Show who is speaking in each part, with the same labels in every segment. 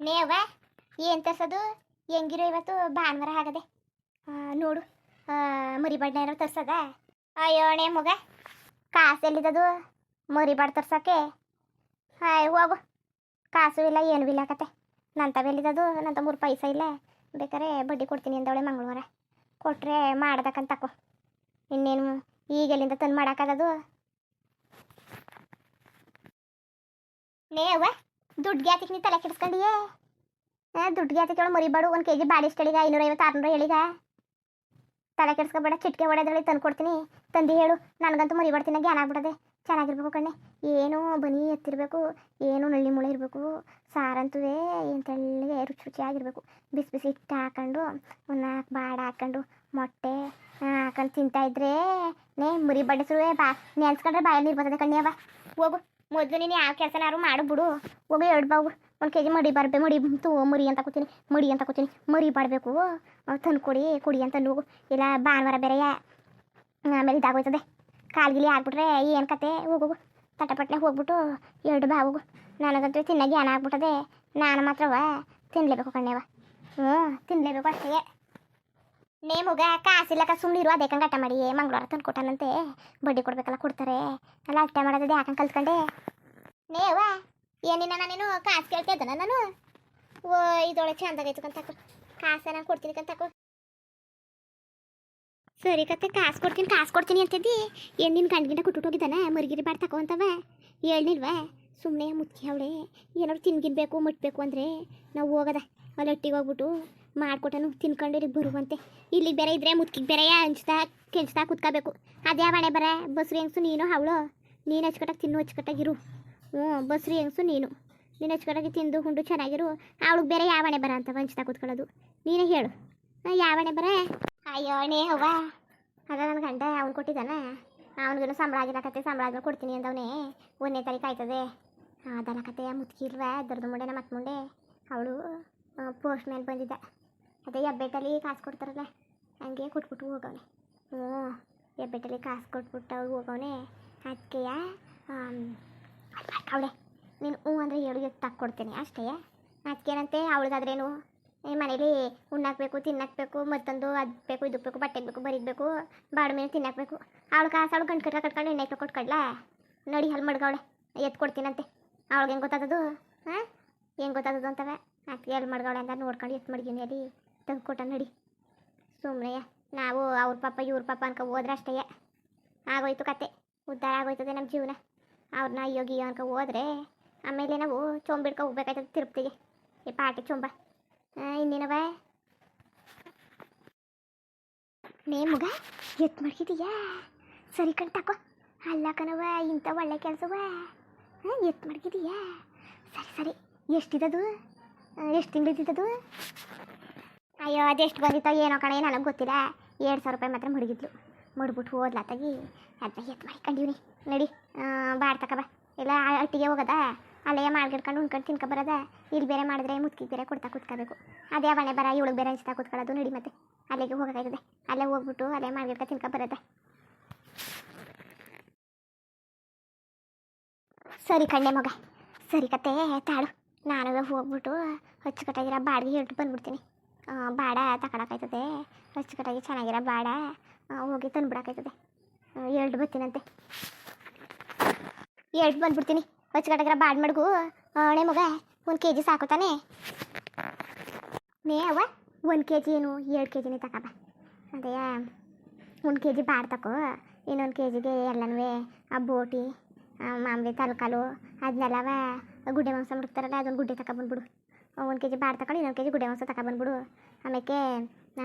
Speaker 1: ನೇವ ಏನು ತರ್ಸೋದು? ಹೆಂಗಿರೋ ಇವತ್ತು? ಭಾನುವಾರ ಆಗದೆ. ನೋಡು. ಮರಿ ಬಡ್ಡ ಏನೋ ತರ್ಸದ? ಅಯ್ಯೋ ನೇ ಮಗ, ಕಾಸು ಎಲ್ಲಿದದು? ಮರಿ ಬಾಡ್ ತರ್ಸಕ್ಕೆ ಹಾಯ್, ಹೋಗು. ಕಾಸು ಇಲ್ಲ, ಏನೂ ಇಲ್ಲ ಕತೆ. ನಂತವ ಎಲ್ಲಿದದು? ನಂತ ಮೂರು ಪೈಸ ಇಲ್ಲ. ಬೇಕಾರೆ ಬಡ್ಡಿ ಕೊಡ್ತೀನಿ ಅಂದವಳೆ ಮಂಗಳವಾರ. ಕೊಟ್ಟರೆ ಮಾಡ್ದಕ್ಕಂತ ತಕೋ. ಇನ್ನೇನು ಈಗೆಲ್ಲಿಂದ ತಂದು ಮಾಡೋಕ್ಕಾಗದು? ನೇವ ದುಡ್ಡು ಗ್ಯಾತಿಗೆ ನೀ ತಲೆ ಕೆಡಿಸ್ಕೊಂಡಿಯೇ? ದುಡ್ಡು ಗ್ಯಾತಿಗೆ ಅವಳು ಮರಿಬಾಡು ಒಂದು ಕೆ ಜಿ ಬಾಡಿ ಎಷ್ಟಳಿಗ ಐನೂರೈವತ್ತು ಆರುನೂರ ಹೇಳಿಗ? ತಲೆ ಕೆಡಿಸ್ಕೊಬೇಡ, ಚಿಟ್ಕೆ ಹೊಡೆದಳಿ ತಂದು ಕೊಡ್ತೀನಿ. ತಂದು ಹೇಳು, ನನಗಂತೂ ಮರಿಬಾಡ್ತೀನಿ ಜ್ಞಾನ ಆಗ್ಬಿಡದೆ. ಚೆನ್ನಾಗಿರ್ಬೇಕು ಕಣ್ಣೆ. ಏನು ಬನಿ ಎತ್ತಿರಬೇಕು, ಏನು ನಳ್ಳಿ ಮುಳೆ ಇರಬೇಕು. ಸಾರಂತೂ ಏನು ತೆಳ್ಳಗೆ ರುಚಿ ರುಚಿಯಾಗಿರ್ಬೇಕು ಬಿಸಿ ಬಿಸಿ ಹಿಟ್ಟು ಹಾಕೊಂಡು, ಒಂದು ಬಾಡ ಹಾಕೊಂಡು, ಮೊಟ್ಟೆ ಹಾಕೊಂಡು ತಿಂತಾಯಿದ್ರೆ ನೇ, ಮುರಿ ಬಡಿಸ್ರು ಬಾ. ನೆನ್ಸ್ಕೊಂಡ್ರೆ ಬಾಯಲ್ಲಿ ನೀರು ಬರ್ತದೆ ಕಣ್ಣಿಯವ ಹೋಗು. ಮೊದಲು ನೀನು ಯಾವ ಕೆಲಸನಾರು ಮಾಡು ಬಿಡು. ಹೋಗು ಎರಡು ಬಾವು, ಒಂದು ಕೆ ಜಿ ಮಡಿ ಬರ್ಬೇ, ಮಡಿ ತೂ, ಮರಿ ಅಂತ ಕೂತೀನಿ, ಮಡಿ ಅಂತ ಕೂತೀನಿ, ಮರಿ ಬಾಡಬೇಕು. ತಂದು ಕೊಡಿ, ಕುಡಿ ಅಂತ ಹೋಗು ಇಲ್ಲ, ಭಾನುವಾರ ಬೇರೆ ಆಮೇಲೆ ಇದಾಗೋಯ್ತದೆ. ಕಾಲ್ಗಿಲಿ ಆಗ್ಬಿಟ್ರೆ ಏನು ಕತೆ? ಹೋಗು ತಟಪಟ್ನೆ ಹೋಗ್ಬಿಟ್ಟು ಎರಡು ಬಾ ಹೋಗು ನನಗಂತೂ ತಿನ್ನಾಗಿ ಜ್ಞಾನ ಆಗ್ಬಿಟ್ಟದೆ. ನಾನು ಮಾತ್ರವ ತಿನ್ನಲೇಬೇಕು ಕಣ್ಣೆವ. ಹ್ಞೂ ತಿನ್ನಲೇಬೇಕು ಅಷ್ಟೇ. ನೇಮುಗ ಕಾಸಿಲ್ಲಕ ಸುಮ್ಮನೆ ಇರುವ ಅದೇ ಕಂಗಾಟ ಮಾಡಿ? ಮಂಗಳವಾರ ತಂದು ಕೊಟ್ಟಾನಂತೆ. ಬಡ್ಡಿ ಕೊಡ್ಬೇಕಲ್ಲ ಕೊಡ್ತಾರೆ. ಅಲ್ಲ ಅಷ್ಟೇ ಮಾಡೋದು ಯಾಕಂಗೆ ಕಲ್ತ್ಕೊಂಡೆ? ನೇವ ಏನಿನ ನಾನೇನು ಕಾಸು ಕೇಳ್ತಿದ್ದಾನ ನಾನು? ಓ ಇದೊಳೆ ಚಂದಾಗೈತು ಕಂತಕು ಕಾಸ ನಾನು ಕೊಡ್ತೀನಿ ಕಂತಕು ಸರಿ ಕತೆ ಕಾಸು ಕೊಡ್ತೀನಿ ಕಾಸು ಕೊಡ್ತೀನಿ ಅಂತಿದ್ದಿ? ಏನು ನಿನ್ನ ಗಂಡ್ಗಿಂಟ ಕುಟ್ಟು ಹೋಗಿದ್ದಾನ? ಮರಿಗಿರಿ ಬಾಡ್ ತಕೋ ಅಂತವ? ಹೇಳ್ನಿಲ್ವಾ? ಸುಮ್ಮನೆ ಮುಚ್ಚಿ ಅವಳೆ. ಏನಾದ್ರು ತಿನ್ಗಿನ್ಬೇಕು, ಮುಟ್ಬೇಕು ಅಂದರೆ ನಾವು ಹೋಗದ. ಅಲ್ಲಿ ಒಟ್ಟಿಗೆ ಹೋಗ್ಬಿಟ್ಟು ಮಾಡ್ಕೊಟ್ಟನು ತಿನ್ಕೊಂಡು ಇಲ್ಲಿಗೆ ಬರುವಂತೆ. ಇಲ್ಲಿಗೆ ಬೇರೆ ಇದ್ರೆ ಮುತ್ಕಿಗೆ ಬೇರೆ ಹಂಚ್ತಾ ಕೆಂಚ್ತಾ ಕುತ್ಕೋಬೇಕು. ಅದೇ ಬಣೆ ಬರ? ಬಸ್ರಿ ಹೆಂಗ್ಸು ನೀನು, ಅವಳು? ನೀನು ಹಚ್ಕಟ್ಟಾಗಿ ತಿನ್ನು ಹಚ್ಕಟ್ಟಾಗಿರು ಹ್ಞೂ, ಬಸ್ರಿ ಹೆಂಗ್ಸು ನೀನು. ನೀನು ಹಚ್ಕಟ್ಟಾಗಿ ತಿಂದು ಹುಂಡು ಚೆನ್ನಾಗಿರು. ಅವಳಿಗೆ ಬೇರೆ ಯಾವ ಯಾವಣೆ ಬರ ಅಂತ ಹಂಚ್ತಾ ಕುತ್ಕೊಳ್ಳೋದು? ನೀನೇ ಹೇಳು. ಯಾವ ಅಣೆ ಬರ? ಅಯ್ಯೋ, ನೇ ಅವ್ವ. ಅದ ನನ್ನ ಗಂಡ, ಅವ್ನು ಕೊಟ್ಟಿದ್ದಾನೆ. ಅವನಿಗೂ ಸಂಬಳ ಆಗಿರಕತ್ತೆ, ಸಂಬಳ ಆದ್ಮೇಲೆ ಕೊಡ್ತೀನಿ ಅಂದವನೇ. ಒಂದನೇ ತಾರೀಕು ಆಯ್ತದೆ. ಅದಲ್ಲ ಕತೆ ಮುತ್ಕಿ ದರ್ದು ಮುಂಡೆ ಮುಂಡೆನ ಮತ್ತೆ ಮುಂಡೆ. ಅವಳು ಪೋಸ್ಟ್ ಮ್ಯಾನ್ ಬಂದಿದ್ದ. ಅದೇ ಹೆಬ್ಬೆಟ್ಟಲ್ಲಿ ಕಾಸು ಕೊಡ್ತಾರಲ್ಲ, ಹಂಗೆ ಕೊಟ್ಬಿಟ್ಟು ಹೋಗವನೆ. ಹ್ಞೂ ಹೆಬ್ಬೆಟ್ಟಲ್ಲಿ ಕಾಸು ಕೊಟ್ಬಿಟ್ಟು ಅವ್ಳು ಹೋಗವನೆ. ಅದಕ್ಕೆಯ ಅವಳೆ, ನೀನು ಹ್ಞೂ ಅಂದರೆ ಹೇಳು, ಎತ್ತು ತಕ್ಕೊಡ್ತೀನಿ ಅಷ್ಟೇ. ಅದಕ್ಕೇನಂತೆ ಅವಳಿಗಾದ್ರೇನು ಏ ಮನೇಲಿ ಉಣ್ಣಾಕ್ಬೇಕು, ತಿನ್ನಾಕ್ಬೇಕು, ಮತ್ತೊಂದು ಅದು ಬೇಕು, ಇದು ಬೇಕು ಬಟ್ಟೆಗೆ ಬೇಕು ಬರೀಬೇಕು ಬೇಕು, ಬಾಡ ಮೇಲೆ ತಿನ್ನಾಕ್ಬೇಕು. ಅವಳು ಕಾಸು ಅವಳು ಗಂಟು ಕಟ್ಟ ಕಟ್ಕೊಂಡು ಎಣ್ಣೆ ಕೊಟ್ಕೊಡ್ಲ ನಡಿ ಹಲ್ ಮಡ್ಗವಳೆ ಎತ್ತು ಕೊಡ್ತೀನಂತೆ. ಅವಳಿಗೆ ಹೆಂಗೆ ಗೊತ್ತಾದದು ಹಾಂ? ಹೆಂಗೆ ಗೊತ್ತಾದದು ಅಂತವೆ? ಅದಕ್ಕೆ ಎಲ್ಲಿ ಮಡ್ಗವಳೆ ಅಂತ ನೋಡ್ಕೊಂಡು ಎತ್ತು ಮಡ್ಗಿನಿ ಅಲ್ಲಿ. ತೆಗ್ದು ಕೊಟ್ಟ ನಡಿ. ಸುಮ್ಮನೆ ನಾವು ಅವ್ರ ಪಾಪ, ಇವ್ರ ಪಾಪ ಅನ್ಕೊ ಹೋದ್ರೆ ಅಷ್ಟೇ. ಆಗೋಯ್ತು ಕತೆ. ಉದ್ಧಾರ ಆಗೋಯ್ತದೆ ನಮ್ಮ ಜೀವನ. ಅವ್ರನ್ನ ಗಿಯೋ ಅನ್ಕೊ ಹೋದ್ರೆ ಆಮೇಲೆ ನಾವು ಚೊಂಬಿಡ್ಕೊ ಹೋಗ್ಬೇಕಾಯ್ತದೆ ತಿರುಪ್ತಿಗೆ. ಈ ಪಾಟಿ ಚೊಂಬ. ಇನ್ನೇನವ? ನೇ ಮಗ ಎತ್ ಮಾಡ್ಕಿದೀಯಾ ಸರಿ ಕಣ್, ತಕೋ. ಅಲ್ಲ ಕಣವ ಇಂಥ ಒಳ್ಳೆ ಕೆಲಸವ ಎತ್ ಮಾಡ್ಕಿದೀಯಾ ಸರಿ ಸರಿ. ಎಷ್ಟಿದದು? ಎಷ್ಟು ತಿಂಗಳಿದ್ದದು ಅಯ್ಯೋ, ಅದೆಷ್ಟು ಬಂದಿತ್ತೋ ಏನೋ ಕಣ, ನನಗೆ ಗೊತ್ತಿಲ್ಲ. ಎರಡು ಸಾವಿರ ರೂಪಾಯಿ ಮಾತ್ರ ಮಡಗಿದ್ಲು. ಮಡ್ಬಿಟ್ಟು ಹೋದ್ಲಾತಾಗಿ ಅದನ್ನ ಎತ್ತು ಮಾಡ್ಕೊಂಡಿವ್ನಿ ನಡಿ ಬಾಡ್ ತಕ ಬಾ. ಇಲ್ಲ ಅಟ್ಟಿಗೆ ಹೋಗದ? ಅಲ್ಲೇ ಮಾಡ್ಗಿಡ್ಕೊಂಡು ಉಣ್ಕೊಂಡು ತಿನ್ಕೊ ಬರೋದ? ಇಲ್ಲಿ ಬೇರೆ ಮಾಡಿದ್ರೆ ಮುತ್ಕಿಗೆ ಬೇರೆ ಕೊಡ್ತಾ ಕೂತ್ಕೋಬೇಕು. ಅದೇ ಬಣೆ ಬರ, ಇವಳಿಗೆ ಬೇರೆ ಹಂಚ್ತಾ ಕೂತ್ಕೊಳ್ಳೋದು? ನಡಿ ಮತ್ತೆ. ಅಲ್ಲಿಗೆ ಹೋಗೋಕ್ಕಾಯ್ತದೆ ಅಲ್ಲೇ ಹೋಗ್ಬಿಟ್ಟು ಅಲ್ಲೇ ಮಾಡ್ಗಿಡ್ಕ ತಿನ್ಕೊ ಬರೋದ. ಸರಿ ಕಣ್ಣೆ ಮಗ. ಸರಿ ಕತೆ ತಾಳು. ನಾನು ಹೋಗ್ಬಿಟ್ಟು ಅಚ್ಚುಕಟ್ಟಾಗಿರೋ ಬಾಡಿಗೆ ಹೇಳ್ತು ಬಂದ್ಬಿಡ್ತೀನಿ. ಬಾಡ ತಗೊಳಕಾಯ್ತದೆ ಅಚ್ಚುಕಟ್ಟಾಗಿ ಚೆನ್ನಾಗಿರೋ ಬಾಡ. ಹೋಗಿ ತಂದ್ಬಿಡಕಾಯ್ತದೆ. ಎರಡು ಬರ್ತೀನಂತೆ. ಎರಡು ಬಂದ್ಬಿಡ್ತೀನಿ. ಅಚ್ಚುಕಟ್ಟಾಗಿರೋ ಬಾಡ್ ಮಡ್ಗು. ಅಣೆ ಮಗ, ಒಂದು ಕೆ ಜಿ ಸಾಕು ತಾನೆ? ನೇ ಅವ ಒಂದು ಕೆ ಜಿ ಏನು? ಎರಡು ಕೆ ಜಿನೇ ತಗೋಬ ಅದೇ, ಒಂದು ಕೆ ಜಿ ಬಾಡ್ ತಗೋ ಇನ್ನೊಂದು ಕೆ ಜಿಗೆ ಎಲ್ಲನೂ ಆ ಬೋಟಿ ಮಾಮೂಲಿ ತಲಕಾಲು ಅದನ್ನೆಲ್ಲವ ಗುಡ್ಡೆ ಮಾಂಸ ಮುಡ್ತಾರಲ್ಲ ಅದೊಂದು ಗುಡ್ಡೆ ತಗೊಬಂದ್ಬಿಡು ಒಂದು ಕೆ ಜಿ ಬಾಡ್ ತಗೊಂಡು ಇನ್ನೊಂದು ಕೆ ಜಿ ಗುಡಿ ಮಾಂಸ ತಗೊಬಂದ್ಬಿಡು ಆಮೇಲೆ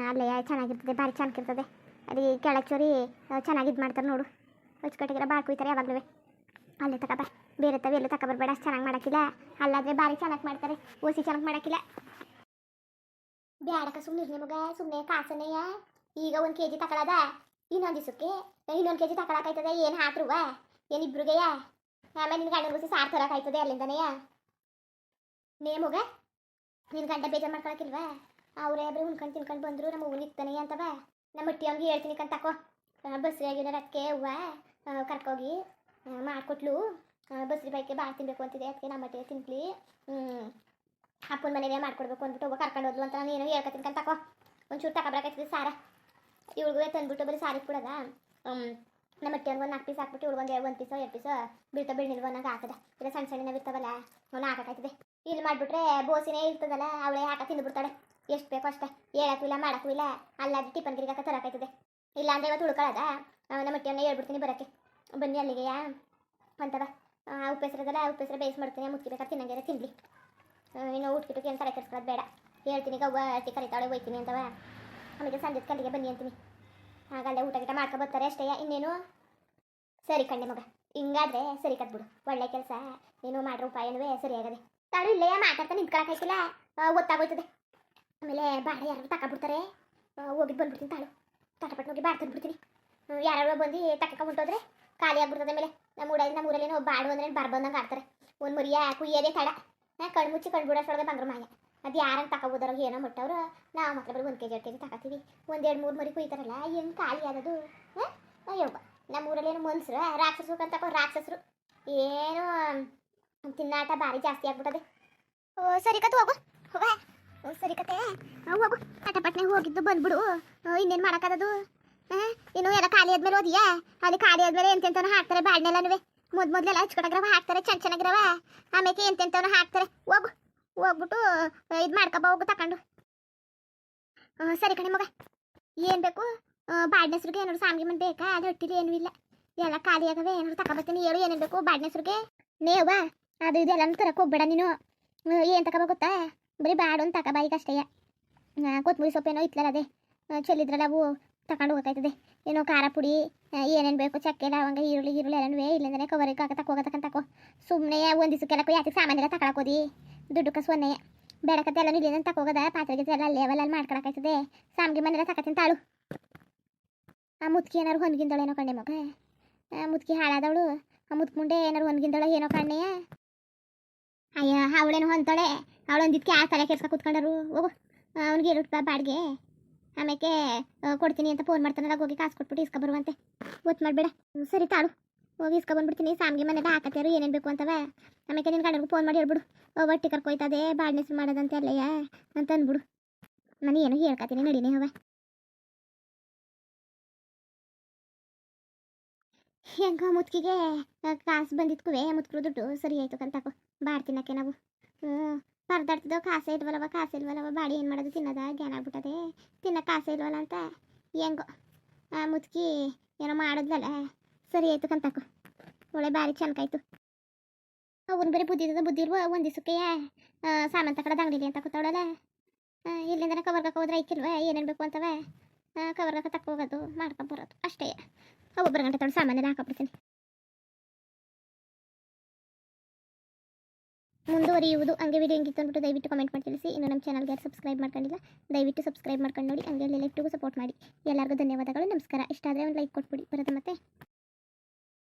Speaker 1: ಅಲ್ಲೇ ಚೆನ್ನಾಗಿರ್ತದೆ, ಭಾರಿ ಚೆನ್ನಾಗಿರ್ತದೆ. ಅಲ್ಲಿ ಕೆಳಚೋರಿ ಚೆನ್ನಾಗಿ ಇದು ಮಾಡ್ತಾರೆ ನೋಡು. ಅಚ್ಚುಕಟ್ಟಿಗೆಲ್ಲ ಬಾಳ್ ಕುಯ್ತಾರೆ ಯಾವಾಗಲೂ. ಅಲ್ಲೇ ತಗೊಬ ಬೇರೆ ತವ ಎಲ್ಲೂ ತಗೊಬರ್ಬೇಡ ಅಷ್ಟು ಚೆನ್ನಾಗಿ ಮಾಡೋಕ್ಕಿಲ್ಲ. ಅಲ್ಲಾದರೆ ಭಾರಿ ಚೆನ್ನಾಗಿ ಮಾಡ್ತಾರೆ. ಓಸಿ ಚೆನ್ನಾಗಿ ಮಾಡೋಕ್ಕಿಲ್ಲ. ಬ್ಯಾಡಕ ಸುಮ್ಮನೆ ನಿಮಗೆ ಸುಮ್ಮನೆ ಕಾಸನೆಯ ಈಗ ಒಂದು ಕೆ ಜಿ ತಗೊಳದ ಇನ್ನೊಂದು ದಿವಸಕ್ಕೆ? ಇನ್ನೊಂದು ಕೆ ಜಿ ತಗೊಳಕಾಯ್ತದೆ ಏನು ಹಾಕ್ರುವ ಏನು ಇಬ್ರಿಗೆಯ? ಆಮೇಲೆ ನಿನ್ನ ಗಂಡನ ಗುಸಿ ಸಾರು ತರೋಕಾಯ್ತದೆ ಅಲ್ಲಿಂದನೆಯ? ನೇಮುಗ ನಿನ್ನ ಗಂಡ ಬೇಜಾರು ಮಾಡ್ಕೊಳಕಿಲ್ವಾ? ಅವರೇ ಒಬ್ರು ಉಣ್ಕೊಂಡು ತಿನ್ಕೊಂಡು ಬಂದರು ನಮ್ಮ ಉನಿತ್ತಾನೆ ಅಂತವ. ನಮ್ಮ ಅಟ್ಟಿ ಅವ್ನಿಗೆ ಹೇಳ್ತೀನಿ ಕಂತ ತಕೋ. ಬಸ್ರಿ ಆಗಿರೋ ಅದಕ್ಕೆ ಹೂವ ಕರ್ಕೋಗಿ ಮಾಡಿಕೊಟ್ಲು. ಬಸ್ರಿ ಬೈಕೆ ಭಾಳ ತಿನ್ಬೇಕು ಅಂತಿದೆ. ಅದಕ್ಕೆ ನಮ್ಮ ಅಟ್ಟಿಗೆ ತಿನ್ಲಿ. ಅಪ್ಪನ ಮನೆಯೇ ಮಾಡ್ಕೊಡ್ಬೇಕು ಅಂದ್ಬಿಟ್ಟು ಹೋಗೋ, ಕರ್ಕೊಂಡು ಹೋದ್ಲು ಅಂತ ನಾನು ಏನೋ ಹೇಳ್ಕೊತೀನಿ ಒಂಚೂರು ತಗೊಬ್ರಾಕೈತಿದೆ ಸಾರ. ಇವಳಿಗೆ ತಂದ್ಬಿಟ್ಟು ಬರೀ ಸಾರಿ ಕೊಡದ. ನಮ್ಮ ಅಟ್ಟಿ ಒಂದು ನಾಲ್ಕು ಪೀಸ್ ಹಾಕ್ಬಿಟ್ಟು ಇವಳಿಗೊಂದು ಒಂದು ಪೀಸೋ, ಎರಡು ಪೀಸೋ ಬೀಳ್ತಾ ಬೀಳ್ನಿಲ್ವ ನಂಗೆ ಆಗ್ತದೆ. ಇಲ್ಲ ಸಣ್ಣ ಸಣ್ಣ ಇರ್ತಾವಲ್ಲ ಹಾಕಕಾಯ್ತದೆ ಇಲ್ಲಿ ಮಾಡಿಬಿಟ್ರೆ ಬೋಸಿನೇ ಇರ್ತದಲ್ಲ, ಅವಳೇ ಹಾಕ ತಿಂದುಬಿಡ್ತಾಳೆ. ಎಷ್ಟು ಬೇಕು ಅಷ್ಟೇ, ಹೇಳಕ್ಕೂ ಇಲ್ಲ, ಮಾಡಕ್ಕೂ ಇಲ್ಲ, ಅಲ್ಲಾದ್ರೆ ಟಿಫನ್ ಗಿರಿಗಾಕ ತರಕಾಯ್ತದೆ. ಇಲ್ಲ ಇವತ್ತು ಉಳ್ಕೊಳ್ಳೋದ ನಮ್ಮ ಅಟ್ಟಿಯನ್ನ ಹೇಳ್ಬಿಡ್ತೀನಿ ಬರೋಕ್ಕೆ. ಬನ್ನಿ ಅಲ್ಲಿಗೆಯ ಅಂತವ ಉಪ್ಪೆಸರದಲ್ಲ ಉಪ್ಪೆಸರ ಬೇಯಿಸಿ ಮಾಡ್ತೀನಿ ಮುಕ್ಕಿ ಬೇಕಾದ್ರೆ ತಿನ್ನಂಗೆ ತಿನ್ಲಿ. ಇನ್ನು ಊಟಕ್ಕೆ ಏನು ತಲೆ ಕೆಡ್ಸ್ಕೊಳ್ಳೋದು ಬೇಡ. ಹೇಳ್ತೀನಿ, ಗವ್ವ ಅಟ್ಟಿ ಕರಿತಾಳೆ, ಹೋಯ್ತೀನಿ ಅಂತವ ಆಮೇಲೆ ಸಂಜೆ ಕಲ್ಲಿಗೆ ಬನ್ನಿ ಅಂತೀನಿ. ಹಾಗಲ್ಲೇ ಊಟ ಗಿಟ ಮಾಡ್ಕೊ ಬರ್ತಾರೆ ಅಷ್ಟೇ ಇನ್ನೇನು? ಸರಿ ಕಣ್ಣೆ ಮಗ, ಹಿಂಗಾದ್ರೆ ಸರಿ ಕಟ್ಬಿಡು. ಒಳ್ಳೆ ಕೆಲಸ. ನೀನು ಮಾಡಿರೋ ಉಪಾಯನೂ ಸರಿಯಾಗದೆ ತಾಳು ಇಲ್ಲೇ ಮಾತಾಡ್ತಾ ನಿಂತ್ಕೊಳಕಾಯ್ತಿಲ್ಲ ಗೊತ್ತಾಗೋಯ್ತದೆ. ಆಮೇಲೆ ಬಾಡ ಯಾರು ತಕೊಂಡ್ಬಿಡ್ತಾರೆ ಹೋಗಿ ಬಂದ್ಬಿಡ್ತೀನಿ ತಾಳು. ತಟಪಟ್ಟು ಹೋಗಿ ಬಾಡ್ ತಂದ್ಬಿಡ್ತೀನಿ. ಯಾರು ಬಂದು ತಕ್ಕ ಹೊಂಟೋದ್ರೆ ಖಾಲಿ ಆಗ್ಬಿಡ್ತದೆ ಆಮೇಲೆ. ನಮ್ಮ ಊರಲ್ಲಿ ನಮ್ಮ ಊರಲ್ಲಿ ನಾವು ಬಾಡು ಅಂದ್ರೆ ಬರ್ಬಂದಂಗೆ ಆಡ್ತಾರೆ. ಒಂದು ಮುರಿಯ, ಕುಯ್ಯೋದೇ ತಡ. ಕಣ್ಣು ಮುಚ್ಚಿ ಕಣ್ಣು ಬಿಡೋಷ್ಟೊಳಗೆ ಬಂಗ್ರ ಮಾಯ. ಅದು ಯಾರಂಗೆ ತಗೋಬೋದಾರೋ ಏನೋ ಮುಟ್ಟವ್ರು, ನಾವು ಮಾತ್ರ ಬರೀ ಒಂದು ಕೆ ಜಿ ಎರಡು ಕೆ ಜಿ ತಗೋತೀವಿ ಒಂದು ಎರಡು ಮೂರು ಮರಿ ಕುಯ್ತಾರಲ್ಲ ಹೆಂಗೆ ಖಾಲಿ ಆದದು ಹಾಂ ಯವ್ವ ನಮ್ಮ ಊರಲ್ಲಿ ಏನು ಮನ್ಸರು, ರಾಕ್ಷಸರು ಅಂತ ರಾಕ್ಷಸರು. ಏನು ತಿನ್ನಾಟ ಭಾರಿ ಜಾಸ್ತಿ ಆಗ್ಬಿಟ್ಟದೆ. ಓ ಸರಿ ಕತ್ ಹೋಗು. ಹೋಗ. ಓ, ಸರಿ ಕತೆ ಹೋಗು. ಪಟಪಟ್ನೆ ಹೋಗಿದ್ದು ಬಂದ್ಬಿಡು. ಇನ್ನೇನು ಮಾಡೋಕ್ಕದದು ಇನ್ನು ಎಲ್ಲ ಖಾಲಿ ಆದ್ಮೇಲೆ ಓದಿಯಾ? ಅಲ್ಲಿ ಖಾಲಿ ಆದ್ಮೇಲೆ ಎಂತೆಂತನ ಹಾಕ್ತಾರೆ ಬಾಡ್ನೆಲ್ಲನೂ ಮೊದ್ ಮೊದ್ಲೆಲ್ಲ ಹಚ್ಕೊಡಗ್ರವ ಹಾಕ್ತಾರೆ ಚೆನ್ನ ಚೆನ್ನಾಗಿರವ ಆಮೇಲೆ ಎಂತೆಂತವನ ಹಾಕ್ತಾರೆ. ಹೋಗು. ಹೋಗ್ಬಿಟ್ಟು ಇದು ಮಾಡ್ಕೊಬ ಹೋಗು ತಕೊಂಡು. ಸರಿ ಕಣೆ ಮಗ. ಏನು ಬೇಕು? ಬಾಡ್ನೆಸ್ರಿಗೆ ಏನಾದ್ರು ಸಾಂಗಿ ಮನೆ ಬೇಕಾ? ಅದು ಹೊಟ್ಟಿಲಿ ಏನೂ ಇಲ್ಲ. ಎಲ್ಲ ಖಾಲಿ ಆಗವೆ. ಏನಾದ್ರು ತಗೊಬರ್ತೀನಿ ಹೇಳು ಏನೇನು ಬೇಕು? ಬಾಡ್ನೆ ಹೆಸ್ರಿಗೆ ನೇವ ಇದು ಎಲ್ಲ ತರಕ್ಕೆ ಹೋಗ್ಬೇಡ ನೀನು. ಏನು ತಗೋಬೇಕು ಗೊತ್ತಾ? ಬರೀ ಬ್ಯಾಡ ಅಂತ ತಗೋಬಾ ಬಾಯಿಗೆ ಅಷ್ಟೇ. ಕೊತ್ತಂಬರಿ ಸೊಪ್ಪೇನೋ ಇತ್ತಲ್ಲ ಅದೇ. ಚೆಲ್ಲಿದ್ರಲ್ಲ ಅವು ತಗೊಂಡು ಹೋಗ್ತೈತದೆ ಏನೋ ಖಾರ ಪುಡಿ ಏನೇನು ಬೇಕು ಚಕ್ಕೆ, ಲವಂಗ, ಈರುಳ್ಳಿ ಈರುಳ್ಳಿ ಎಲ್ಲನೂ ಇಲ್ಲಿಂದನೇ ಕವರಿಗೆ ಹಾಕ ತಕೋ ತಕೊಂಡ್ ತಕೋ. ಸುಮ್ಮನೆ ಒಂದು ದಿವಸಕ್ಕೆಲ್ಲ ಯಾತಿಗೆ ಸಾಮಾನೆಲ್ಲ ತಗೊಳಕೋದಿ ದುಡ್ಡು ಕಸು ಒಂದೇ ಬೇಡಕತ್ತೆ ಎಲ್ಲ ಇಲ್ಲಿಂದ ತಕೋಗದ ಪಾತ್ರೆ ಗಿತ್ರೆ ಎಲ್ಲ ಅಲ್ಲೇ ಅವೆಲ್ಲ ಮಾಡ್ಕೊಳಕಾಯ್ತದೆ ಸಾಮ್ಗೆ ಮನೆಲ್ಲ ತಕತೀನಿ ತಾಳು. ಆ ಮುತ್ಕಿ ಏನಾರು ಹೊಂದ್ಗಿಂದಳೇನೋ ಕಣ್ಣೆ ಮಗ. ಮುತ್ಕಿ ಹಾಳಾದವಳು. ಆ ಮುತ್ಕ ಮುಂಡೆ ಏನಾರು ಹೊಂದ್ಗಿಂದಳ ಏನೋ ಕಣ್ಣೆಯ ಅಯ್ಯ ಅವಳೇನು ಹೊಂತಾಳೆ ಅವಳು ಒಂದಿದ್ಕೆ ಆ ತಲೆ ಕೆಲಸ ಕೂತ್ಕೊಂಡರು. ಹೋಗು. ಅವ್ನಿಗೆ ರೂಪಾಯಿ ಬಾಡಿಗೆ. ಆಮೇಲೆ ಕೊಡ್ತೀನಿ ಅಂತ ಫೋನ್ ಮಾಡ್ತಾನಲ್ಲ ಹೋಗಿ ಕಾಸು ಕೊಟ್ಬಿಟ್ಟು ಇಸ್ಕೊ ಬರುವಂತೆ. ಗೊತ್ತು ಮಾಡಬೇಡ. ಸರಿ ತಾಳು. ಹೋಗಿ ಇಸ್ಕೊ ಬಂದ್ಬಿಡ್ತೀನಿ. ಸಾಮ್ಗೆ ಮನೆಯಲ್ಲ ಹಾಕತ್ತಾರು ಏನೇನು ಬೇಕು ಅಂತವ. ಆಮೇಲೆ ನಿನ್ನ ಗಂಡನಿಗೂ ಫೋನ್ ಮಾಡಿ ಹೇಳ್ಬಿಡು. ಒಟ್ಟಿ ಕರ್ಕೊಯ್ತದೆ ಬಾಡ್ನೆಸ್ ಮಾಡೋದಂತೆ ಅಲ್ಲಯ್ಯ ಅಂತ ಅಂದ್ಬಿಡು. ನಾನು ಏನೋ ಹೇಳ್ಕೊತೀನಿ ನಡೀನಿ ಹವ ಹೆಂಗ ಮುತ್ಕಿಗೆ ಕಾಸು ಬಂದಿದ್ಕುವೆ, ಮುತ್ಕರು ದುಡ್ಡು ಸರಿ ಆಯ್ತು ಕಂತಾಕು ಬಾಡ್ ತಿನ್ನಕ್ಕೆ ನಾವು. ಪರದಾಡ್ತಿದ್ದೋ ಕಾಸೆ ಇಲ್ವಲ್ಲವ ಕಾಸೆ ಇಲ್ವಲ್ಲವ, ಬಾಡಿ ಏನು ಮಾಡೋದು ತಿನ್ನೋದ? ಜ್ಞಾನ ಆಗ್ಬಿಟ್ಟದೆ. ತಿನ್ನಕ್ಕೆ ಕಾಸೆ ಇಲ್ವಲ್ಲ ಅಂತ ಹೆಂಗೋ, ಆ, ಮುತ್ಕಿ ಏನೋ ಮಾಡಿದ್ಲಲ್ಲ, ಸರಿ ಆಯ್ತು ಕಂತಾಕು ಒಳ್ಳೆ ಭಾರಿ ಚೆನ್ನಕಾಯ್ತು ಅವ್ನು ಬರೀ ಬುದ್ಧಿ ಇದ್ದದ, ಬುದ್ಧಿ ಇಲ್ವ, ಒಂದು ದಿವಸಕ್ಕೆ ಸಾಮಾನು ತಗೊಳ್ಳೋದು ಅಂಗಡಿಲಿ ಅಂತ ಕೂತಾವಳಲ್ಲ. ಇಲ್ಲಿಂದ ಕವರ್ಗಕ್ಕೆ ಹೋದ್ರೆ ಐಕಿಲ್ವ ಏನೇನು ಬೇಕು ಅಂತವ ಕವರ್ಗಕ್ಕೆ ತಕ್ಕೋಗೋದು ಮಾಡ್ಕೊಂಬರೋದು ಅಷ್ಟೇ. ಒಬ್ಬರ ಗಂಟೆ ತೊಗೊಂಡು ಸಾಮಾನ್ಯ ಹಾಕೊಬಿಡ್ತೀನಿ. ಮುಂದುವರಿಯುವುದು ಹಂಗೆ ವಿಡಿಯೋ ಹೆಂಗಿತ್ತು ಅಂದ್ಬಿಟ್ಟು ದಯವಿಟ್ಟು ಕಮೆಂಟ್ ಮಾಡಿ ತಿಳಿಸಿ. ಇನ್ನು ನಮ್ಮ ಚಾನಲ್ಗೆ ಯಾರು ಸಬ್ಸ್ಕ್ರೈಬ್ ಮಾಡ್ಕೊಂಡಿಲ್ಲ, ದಯವಿಟ್ಟು ಸಬ್ಸ್ಕ್ರೈಬ್ ಮಾಡ್ಕೊಂಡು ನೋಡಿ, ಹಂಗೆ ಲೈಫ್ಗೂ ಸಪೋರ್ಟ್ ಮಾಡಿ. ಎಲ್ಲರಿಗೂ ಧನ್ಯವಾದಗಳು, ನಮಸ್ಕಾರ. ಇಷ್ಟ ಆದರೆ ಒಂದು ಲೈಕ್ ಕೊಟ್ಬಿಡಿ. ಬರೋದು ಮತ್ತೆ.